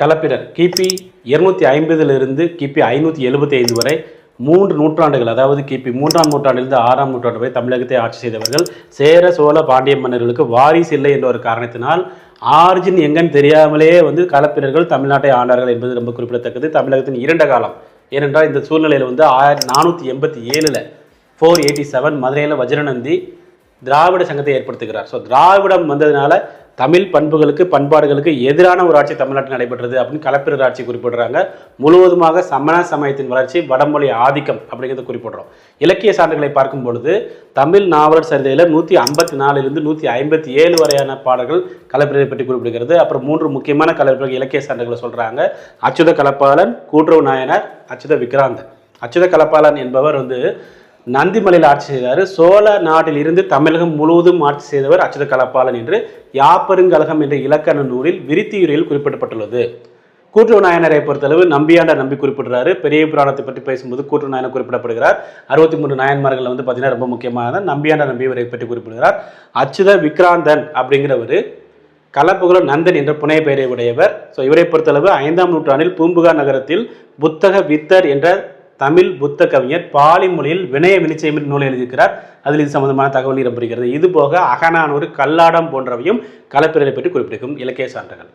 களப்பிரர் கிபி இருநூத்தி ஐம்பதிலிருந்து கிபி ஐநூற்றி எழுபத்தி ஐந்து வரை மூன்று நூற்றாண்டுகள் அதாவது கிபி மூன்றாம் நூற்றாண்டிலிருந்து ஆறாம் நூற்றாண்டு வரை தமிழகத்தை ஆட்சி செய்தவர்கள். சேர சோழ பாண்டிய மன்னர்களுக்கு வாரிசு இல்லை என்ற ஒரு காரணத்தினால் ஆர்ஜின் எங்கன்னு தெரியாமலே வந்து களப்பிரர்கள் தமிழ்நாட்டை ஆண்டார்கள் என்பது ரொம்ப குறிப்பிடத்தக்கது. தமிழகத்தின் இரண்ட காலம். ஏனென்றால் இந்த சூழ்நிலையில் வந்து ஆயிரத்தி நானூற்றி எண்பத்தி ஏழில் ஃபோர் எயிட்டி செவன் மதுரையில் வஜ்ரநந்தி திராவிட சங்கத்தை ஏற்படுத்துகிறார். ஸோ திராவிடம் வந்ததுனால தமிழ் பண்புகளுக்கு பண்பாடுகளுக்கு எதிரான ஒரு ஆட்சி தமிழ்நாட்டில் நடைபெற்றது அப்படின்னு கலப்பிரர் ஆட்சி குறிப்பிடுறாங்க. முழுவதுமாக சமண சமயத்தின் வளர்ச்சி வடமொழி ஆதிக்கம் அப்படிங்கிறத குறிப்பிடுறோம். இலக்கிய சான்றுகளை பார்க்கும் பொழுது தமிழ் நாவலர் சரிதையில் நூற்றி ஐம்பத்தி நாலுலேருந்து நூற்றி ஐம்பத்தி ஏழு வரையான பாடல்கள் கலப்பிரரை பற்றி குறிப்பிடுகிறது. அப்புறம் மூன்று முக்கியமான கலப்பிரர்கள் இலக்கிய சான்றுகளை சொல்கிறாங்க அச்சுத கலப்பாளன் கூட்டுறவு நாயனர் அச்சுத விக்ராந்தன். அச்சுத கலப்பாளன் என்பவர் வந்து நந்திமலையில் ஆட்சி செய்தார். சோழ நாட்டில் இருந்து தமிழகம் முழுவதும் ஆட்சி செய்தவர் அச்சுத கலப்பாளன் என்று யாப்பருங்கழகம் என்ற இலக்கண நூலில் விருத்தியுரையில் குறிப்பிடப்பட்டுள்ளது. கூட்டுறவு நாயனரை பொறுத்தளவு நம்பியாண்டார் நம்பி குறிப்பிடுறாரு. பெரிய புராணத்தை பற்றி பேசும்போது கூட்டுறவு நாயனர் குறிப்பிடப்படுகிறார். அறுபத்தி மூன்று நாயன்மார்கள் வந்து பார்த்தீங்கன்னா ரொம்ப முக்கியமானது. நம்பியாண்டார் நம்பி இவரை பற்றி குறிப்பிடுகிறார். அச்சுத விக்ராந்தன் அப்படிங்கிறவர் கலப்புகுல நந்தன் என்ற புனைய பெயரை உடையவர். ஸோ இவரை பொறுத்தளவு ஐந்தாம் நூற்றாண்டில் பூம்புகார் நகரத்தில் புத்தக வித்தர் என்ற தமிழ் புத்த கவிஞர் பாலி மொழியில் வினய வினிச்சயம் நூல் எழுதியிருக்கிறார். அதில் இது சம்பந்தமான தகவல் இடம்பெறுகிறது. இது போக அகநானூறு கல்லாடம் போன்றவையும் கலப்பிரரை பற்றி குறிப்பிடும் இலக்கிய சான்றுகள்.